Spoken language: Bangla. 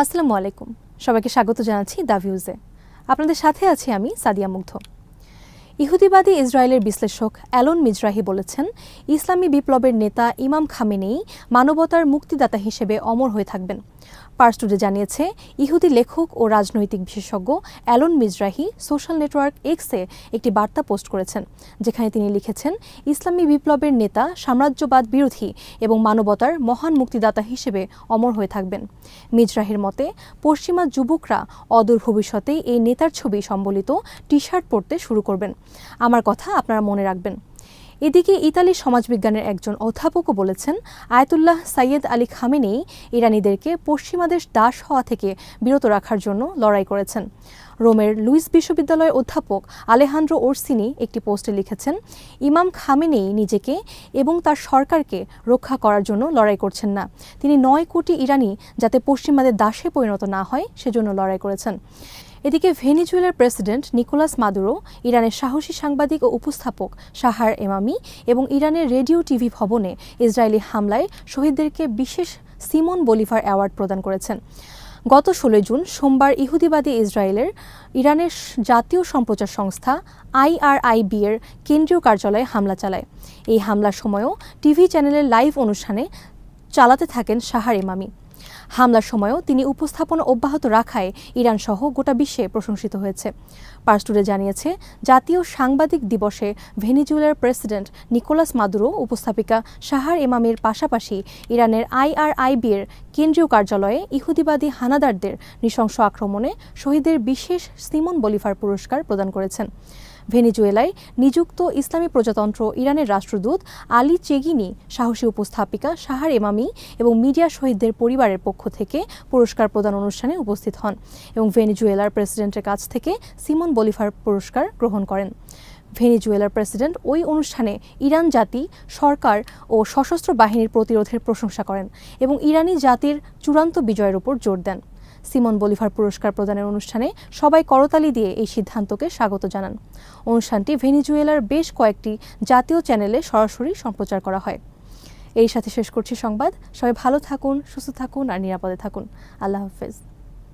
আসসালামু আলাইকুম। সবাইকে স্বাগত জানাচ্ছি দ্য ভিউজে। আপনাদের সাথে আছি আমি সাদিয়া মুগ্ধ। ইহুদিবাদী ইসরায়েলের বিশ্লেষক অ্যালন মিজরাহি বলেছেন, ইসলামী বিপ্লবের নেতা ইমাম খামেনেই মানবতার মুক্তিদাতা হিসেবে অমর হয়ে থাকবেন। পার্স টুডে জানিয়েছে, ইহুদি লেখক ও রাজনৈতিক বিশেষজ্ঞ অ্যালন মিজরাহি সোশ্যাল নেটওয়ার্ক এক্সে একটি বার্তা পোস্ট করেছেন, যেখানে তিনি লিখেছেন, ইসলামী বিপ্লবের নেতা সাম্রাজ্যবাদ বিরোধী এবং মানবতার মহান মুক্তিদাতা হিসেবে অমর হয়ে থাকবেন। মিজরাহির মতে, পশ্চিমা যুবকরা অদূর ভবিষ্যতে এই নেতার ছবি সম্বলিত টি শার্ট পরতে শুরু করবেন। আমার কথা আপনারা মনে রাখবেন। এদিকে ইতালি সমাজবিজ্ঞানের একজন অধ্যাপকও বলেছেন, আয়তুল্লাহ সাইয়েদ আলী খামেনেই ইরানিদেরকে পশ্চিমাদের দাস হওয়া থেকে বিরত রাখার জন্য লড়াই করেছেন। রোমের লুইস বিশ্ববিদ্যালয়ের অধ্যাপক আলেহান্দ্রো ওরসিনি একটি পোস্টে লিখেছেন, ইমাম খামেনেই নিজেকে এবং তার সরকারকে রক্ষা করার জন্য লড়াই করছেন না। তিনি নয় কোটি ইরানি যাতে পশ্চিমাদের দাসে পরিণত না হয়, সেজন্য লড়াই করেছেন। এদিকে ভেনিজুয়েলার প্রেসিডেন্ট নিকোলাস মাদুরো, ইরানের সাহসী সাংবাদিক ও উপস্থাপক সাহার এমামি এবং ইরানের রেডিও টিভি ভবনে ইসরায়েলি হামলায় শহীদদেরকে বিশেষ সিমন বলিভার অ্যাওয়ার্ড প্রদান করেছেন। গত ষোলোই জুন সোমবার ইহুদিবাদী ইসরায়েলের ইরানের জাতীয় সম্প্রচার সংস্থা আইআরআইবি এর কেন্দ্রীয় কার্যালয়ে হামলা চালায়। এই হামলার সময়ও টিভি চ্যানেলের লাইভ অনুষ্ঠানে চালাতে থাকেন সাহার ইমামি হামলার সময়ও তিনি উপস্থাপনা অব্যাহত রাখায় ইরান সহ গোটা বিশ্বে প্রশংসিত হয়েছে। পার্সটুডে জানিয়েছে, জাতীয় সাংবাদিক দিবসে ভেনিজুয়েলার প্রেসিডেন্ট নিকোলাস মাদুরো, উপস্থাপিকা সাহার ইমামের পাশাপাশি ইরানের আইআরআইবি এর কেন্দ্রীয় কার্যালয়ে ইহুদিবাদী হানাদারদের নৃশংস আক্রমণে শহীদের বিশেষ সিমন বলিফার পুরস্কার প্রদান করেছেন। ভেনিজুয়েলায় নিযুক্ত ইসলামী প্রজাতন্ত্র ইরানের রাষ্ট্রদূত আলী চেগিনি, সাহসী উপস্থাপিকা সাহার এমামি এবং মিডিয়া শহীদদের পরিবারের পক্ষ থেকে পুরস্কার প্রদান অনুষ্ঠানে উপস্থিত হন এবং ভেনিজুয়েলার প্রেসিডেন্টের কাছ থেকে সিমন বলিভার পুরস্কার গ্রহণ করেন। ভেনিজুয়েলার প্রেসিডেন্ট ওই অনুষ্ঠানে ইরান জাতি, সরকার ও সশস্ত্র বাহিনীর প্রতিরোধের প্রশংসা করেন এবং ইরানি জাতির চূড়ান্ত বিজয়ের উপর জোর দেন। সিমন বলিভার পুরস্কার প্রদানের অনুষ্ঠানে সবাই করতালি দিয়ে এই সিদ্ধান্তকে স্বাগত জানান। অনুষ্ঠানটি ভেনিজুয়েলার বেশ কয়েকটি জাতীয় চ্যানেলে সরাসরি সম্প্রচার করা হয়। এই সাথে শেষ করছি সংবাদ। সবাই ভালো থাকুন, সুস্থ থাকুন আর নিরাপদে থাকুন। আল্লাহ হাফেজ।